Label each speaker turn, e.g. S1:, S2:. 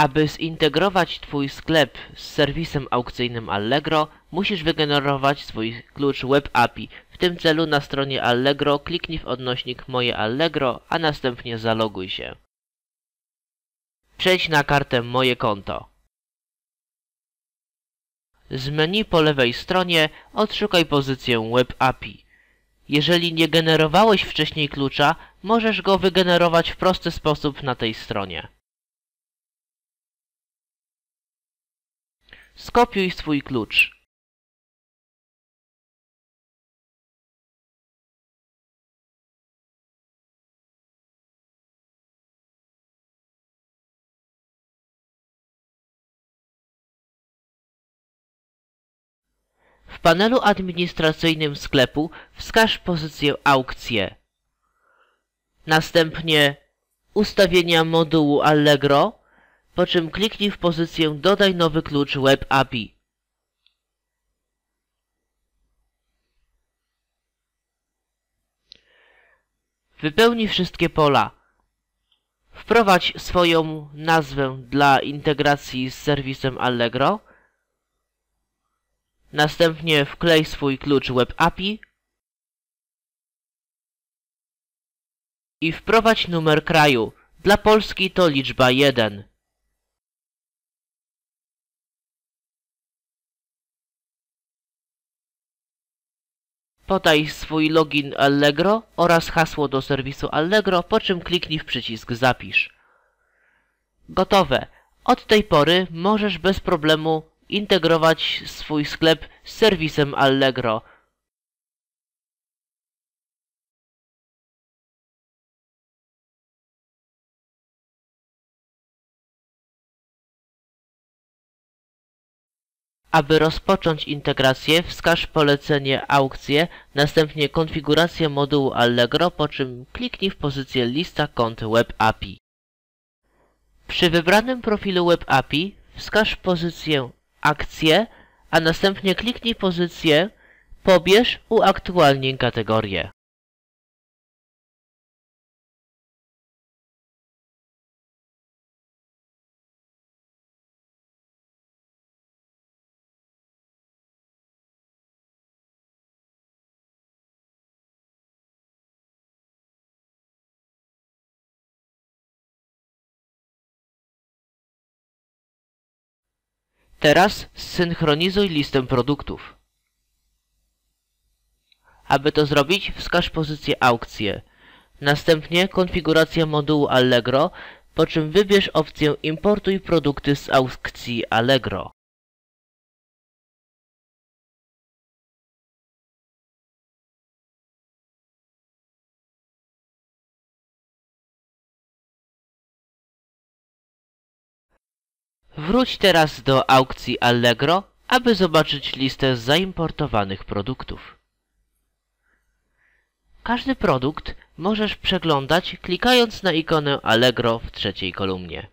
S1: Aby zintegrować Twój sklep z serwisem aukcyjnym Allegro, musisz wygenerować swój klucz Web API. W tym celu na stronie Allegro kliknij w odnośnik Moje Allegro, a następnie zaloguj się. Przejdź na kartę Moje konto. Z menu po lewej stronie odszukaj pozycję Web API. Jeżeli nie generowałeś wcześniej klucza, możesz go wygenerować w prosty sposób na tej stronie. Skopiuj swój klucz. W panelu administracyjnym sklepu wskaż pozycję Aukcje. Następnie Ustawienia modułu Allegro, po czym kliknij w pozycję Dodaj nowy klucz Web API. Wypełnij wszystkie pola. Wprowadź swoją nazwę dla integracji z serwisem Allegro. Następnie wklej swój klucz Web API i wprowadź numer kraju. Dla Polski to liczba 1. Podaj swój login Allegro oraz hasło do serwisu Allegro, po czym kliknij w przycisk Zapisz. Gotowe. Od tej pory możesz bez problemu integrować swój sklep z serwisem Allegro. Aby rozpocząć integrację, wskaż polecenie aukcje, następnie konfigurację modułu Allegro, po czym kliknij w pozycję Lista kont Web API. Przy wybranym profilu Web API wskaż pozycję Akcje, a następnie kliknij pozycję Pobierz uaktualnij kategorię. Teraz zsynchronizuj listę produktów. Aby to zrobić, wskaż pozycję Aukcje. Następnie konfiguracja modułu Allegro, po czym wybierz opcję Importuj produkty z aukcji Allegro. Wróć teraz do aukcji Allegro, aby zobaczyć listę zaimportowanych produktów. Każdy produkt możesz przeglądać klikając na ikonę Allegro w trzeciej kolumnie.